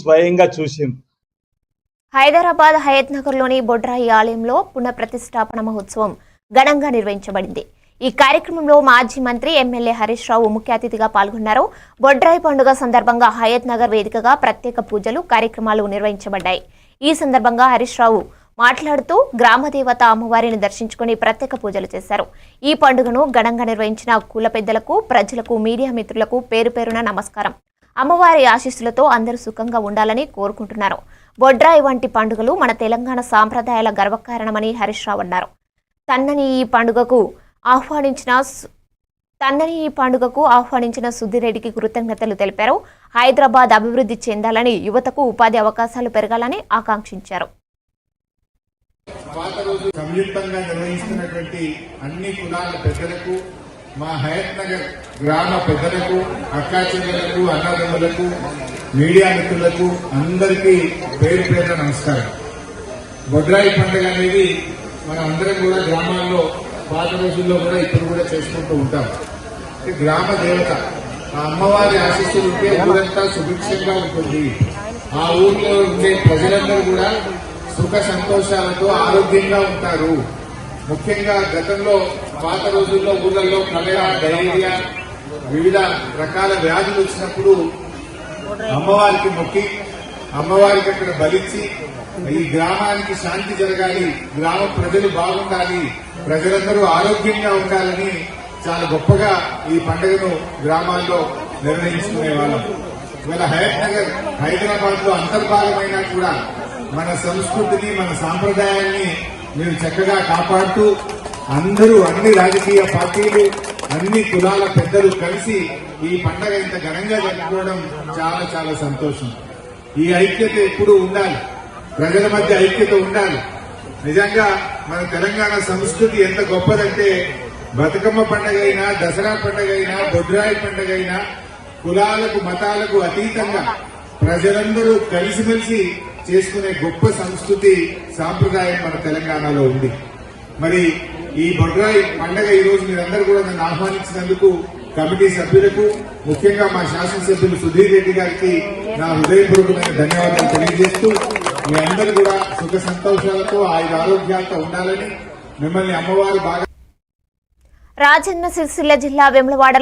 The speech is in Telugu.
స్వయంగా చూసింది హైదరాబాద్ హయత్ నగర్లోని బొడ్రాయి ఆలయంలో పునఃప్రతిష్టాపన మహోత్సవం ఘనంగా నిర్వహించబడింది. ఈ కార్యక్రమంలో మాజీ మంత్రి ఎమ్మెల్యే హరీష్ రావు ముఖ్య అతిథిగా పాల్గొన్నారు. బొడ్రాయి పండుగ సందర్భంగా హయత్ నగర్ వేదికగా ప్రత్యేక పూజలు కార్యక్రమాలు నిర్వహించబడ్డాయి. ఈ సందర్భంగా హరీష్ రావు మాట్లాడుతూ గ్రామదేవత అమ్మవారిని దర్శించుకుని ప్రత్యేక పూజలు చేశారు. ఈ పండుగను ఘనంగా నిర్వహించిన కుల పెద్దలకు ప్రజలకు మీడియా మిత్రులకు పేరు పేరున నమస్కారం. అమ్మవారి ఆశీస్సులతో అందరూ సుఖంగా ఉండాలని కోరుకుంటున్నారు. బొడ్రాయి వంటి పండుగలు మన తెలంగాణ సాంప్రదాయాల గర్వకారణమని హరీష్ రావు అన్నారు. తన్నని ఈ పండుగకు ఆహ్వానించిన సు- తన్నని ఈ పండుగకు ఆహ్వానించిన సుద్దిరెడ్డికి కృతజ్ఞతలు తెలిపారు. హైదరాబాద్ అభివృద్ధి చెందాలని యువతకు ఉపాధి అవకాశాలు పెరగాలని ఆకాంక్షించారు. సంయుక్తంగా నిర్వహిస్తున్నటువంటి అన్ని కులాల పెద్దలకు మా హయత్ నగర్ గ్రామ పెద్దలకు అక్కాచెల్లెలకు అన్నదమ్ములకు మీడియా మిత్రులకు అందరికీ పేరు పేరు నమస్కారం. బొడ్రాయి పండుగ అనేది మనం అందరం కూడా గ్రామాల్లో పాత రోజుల్లో కూడా ఇప్పుడు కూడా చేసుకుంటూ ఉంటాం. ఇది గ్రామ దేవత ఆ అమ్మవారి ఆశీస్సులు ఉంటే ఊరంతా సుభిక్షంగా ఉంటుంది. ఆ ఊర్లో ఉండే ప్రజలందరూ కూడా సుఖ సంతోషాలతో ఆరోగ్యంగా ఉంటారు. ముఖ్యంగా గతంలో పాత రోజుల్లో ఊళ్ళల్లో కలరా డైరియా వివిధ రకాల వ్యాధులు వచ్చినప్పుడు అమ్మవారికి మొక్కి అమ్మవారికి అక్కడ బలిచ్చి ఈ గ్రామానికి శాంతి జరగాలి గ్రామ ప్రజలు బాగుండాలి ప్రజలందరూ ఆరోగ్యంగా ఉండాలని చాలా గొప్పగా ఈ పండుగను గ్రామాల్లో నిర్వహించుకునే వాళ్ళం. ఇవాళ హయత్ నగర్ హైదరాబాద్లో అంతర్భాగమైనా కూడా మన సంస్కృతిని మన సాంప్రదాయాన్ని మేము చక్కగా కాపాడుతూ అందరూ అన్ని రాజకీయ పార్టీలు అన్ని కులాల పెద్దలు కలిసి ఈ పండగ ఇంత ఘనంగా జరుపుకోవడం చాలా చాలా సంతోషం. ఈ ఐక్యత ఎప్పుడూ ఉండాలి. ప్రజల మధ్య ఐక్యత ఉండాలి. నిజంగా మన తెలంగాణ సంస్కృతి ఎంత గొప్పదంటే బతుకమ్మ పండగ అయినా దసరా పండగ అయినా బొడ్రాయి పండగ అయినా కులాలకు మతాలకు అతీతంగా ప్రజలందరూ కలిసిమెలిసి చేసుకునే గొప్ప సంస్కృతి సాంప్రదాయం మన తెలంగాణలో ఉంది. మరి ఈ బొడ్రాయి పండగ ఈ రోజు మీరందరూ కూడా నన్ను ఆహ్వానించినందుకు కమిటీ సభ్యులకు ముఖ్యంగా మా శాసనసభ్యులు సుధీర్ రెడ్డి గారికి నా హృదయపూర్వకమైన ధన్యవాదాలు తెలియజేస్తూ మీ అందరూ కూడా సుఖ సంతోషాలతో ఆయుధ ఆరోగ్యాలతో ఉండాలని మిమ్మల్ని అమ్మవారు బాగా రాజన్న సిరిసిల్ల జిల్లా వెములవాడ